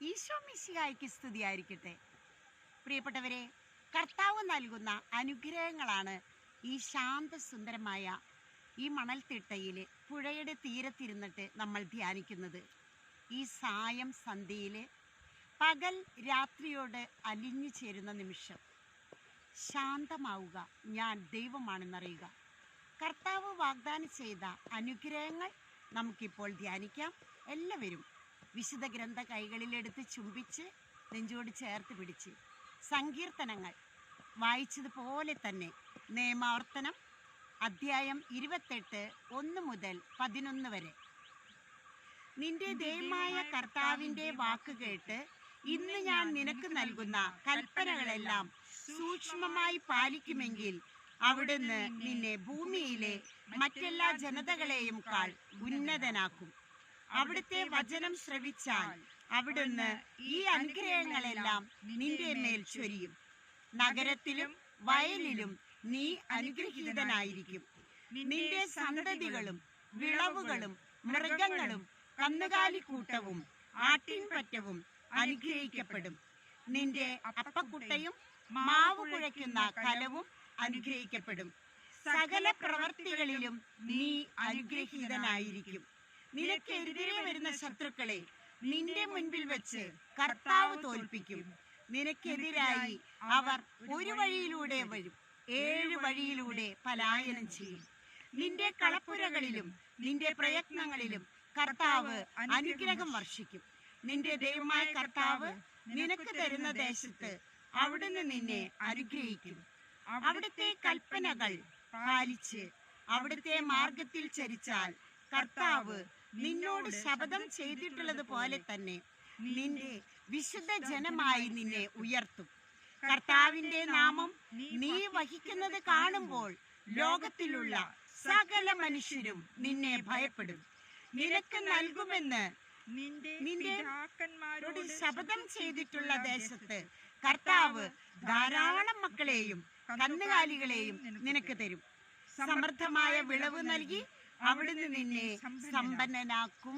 ഈശോ മിശിഹായ്ക്ക് സ്തുതിയായിരിക്കട്ടെ. പ്രിയപ്പെട്ടവരെ കർത്താവ് നൽകുന്ന അനുഗ്രഹങ്ങളാണ് ഈ ശാന്തസുന്ദരമായ ഈ മണൽത്തിട്ടയിൽ പുഴയുടെ തീരത്തിരുന്നിട്ട് നമ്മൾ ധ്യാനിക്കുന്നത്. ഈ സായം സന്ധ്യയിൽ പകൽ രാത്രിയോട് അലിഞ്ഞു ചേരുന്ന നിമിഷം. ശാന്തമാവുക ഞാൻ ദൈവമാണെന്നറിയുക. കർത്താവ് വാഗ്ദാനം ചെയ്ത അനുഗ്രഹങ്ങൾ നമുക്കിപ്പോൾ ധ്യാനിക്കാം. എല്ലാവരും വിശുദ്ധ ഗ്രന്ഥ കൈകളിലെടുത്ത് ചുംബിച്ച് നെഞ്ചോട് ചേർത്ത് പിടിച്ച്. സങ്കീർത്തനങ്ങൾ വായിച്ചതുപോലെ തന്നെ നിയമാവർത്തനം അധ്യായം ഇരുപത്തെട്ട് ഒന്ന് മുതൽ പതിനൊന്ന് വരെ. നിന്റെ ദൈവമായ കർത്താവിന്റെ വാക്ക് കേട്ട് ഇന്ന് ഞാൻ നിനക്ക് നൽകുന്ന കൽപ്പനകളെല്ലാം സൂക്ഷ്മമായി പാലിക്കുമെങ്കിൽ അവിടുന്ന് നിന്നെ ഭൂമിയിലെ മറ്റെല്ലാ ജനതകളെയും കാൾ ഉന്നതനാക്കും. അവിടുത്തെ വചനം ശ്രവിച്ചാൽ അവിടുന്ന് ഈ അനുഗ്രഹങ്ങളെല്ലാം നിന്റെ മേൽ ചൊരിയും. നഗരത്തിലും വയലിലും നീ അനുഗ്രഹീതനായിരിക്കും. നിന്റെ സന്തതികളും വിളവുകളും മൃഗങ്ങളും കന്നുകാലിക്കൂട്ടവും ആട്ടിൻപറ്റവും അനുഗ്രഹിക്കപ്പെടും. നിന്റെ അപ്പക്കുട്ടയും മാവ് കുഴയ്ക്കുന്ന കലവും അനുഗ്രഹിക്കപ്പെടും. സകല പ്രവർത്തികളിലും നീ അനുഗ്രഹീതനായിരിക്കും. നിനക്കെതിരെ വരുന്ന ശത്രുക്കളെ നിന്റെ മുൻപിൽ വെച്ച് കർത്താവ് തോൽപ്പിക്കും. നിനക്കെതിരായി അവർ ഒരു വഴിയിലൂടെ വരും. ഏഴ് വഴിയിലൂടെ പലായനം ചെയ്യും. നിന്റെ കളപ്പുരകളിലും നിന്റെ പ്രയത്നങ്ങളിലും കർത്താവ് അനുഗ്രഹം വർഷിക്കും. നിന്റെ ദൈവമായ കർത്താവ് നിനക്ക് തരുന്ന ദേശത്ത് അവിടുന്ന് നിന്നെ അനുഗ്രഹിക്കും. അവിടുത്തെ കൽപ്പനകൾ പാലിച്ച് അവിടുത്തെ മാർഗത്തിൽ ചരിച്ചാൽ കർത്താവ് നിന്നോട് ശപഥം ചെയ്തിട്ടുള്ളത് പോലെ തന്നെ നിന്റെ വിശുദ്ധ ജനമായി നിന്നെ ഉയർത്തും. കർത്താവിന്റെ നാമം നീ വഹിക്കുന്നത് കാണുമ്പോൾ ലോകത്തിലുള്ള സകല മനുഷ്യരും നിന്നെ ഭയപ്പെടും. നിനക്ക് നൽകുമെന്ന് നിന്റെ പിതാക്കന്മാരോട് ശപഥം ചെയ്തിട്ടുള്ള ദേശത്ത് കർത്താവ് ധാരാളം മക്കളെയും കന്നുകാലികളെയും നിനക്ക് തരും. സമർത്ഥമായ വിളവ് നൽകി അവിടുന്ന് നിന്നെ സമ്പന്നനാക്കും.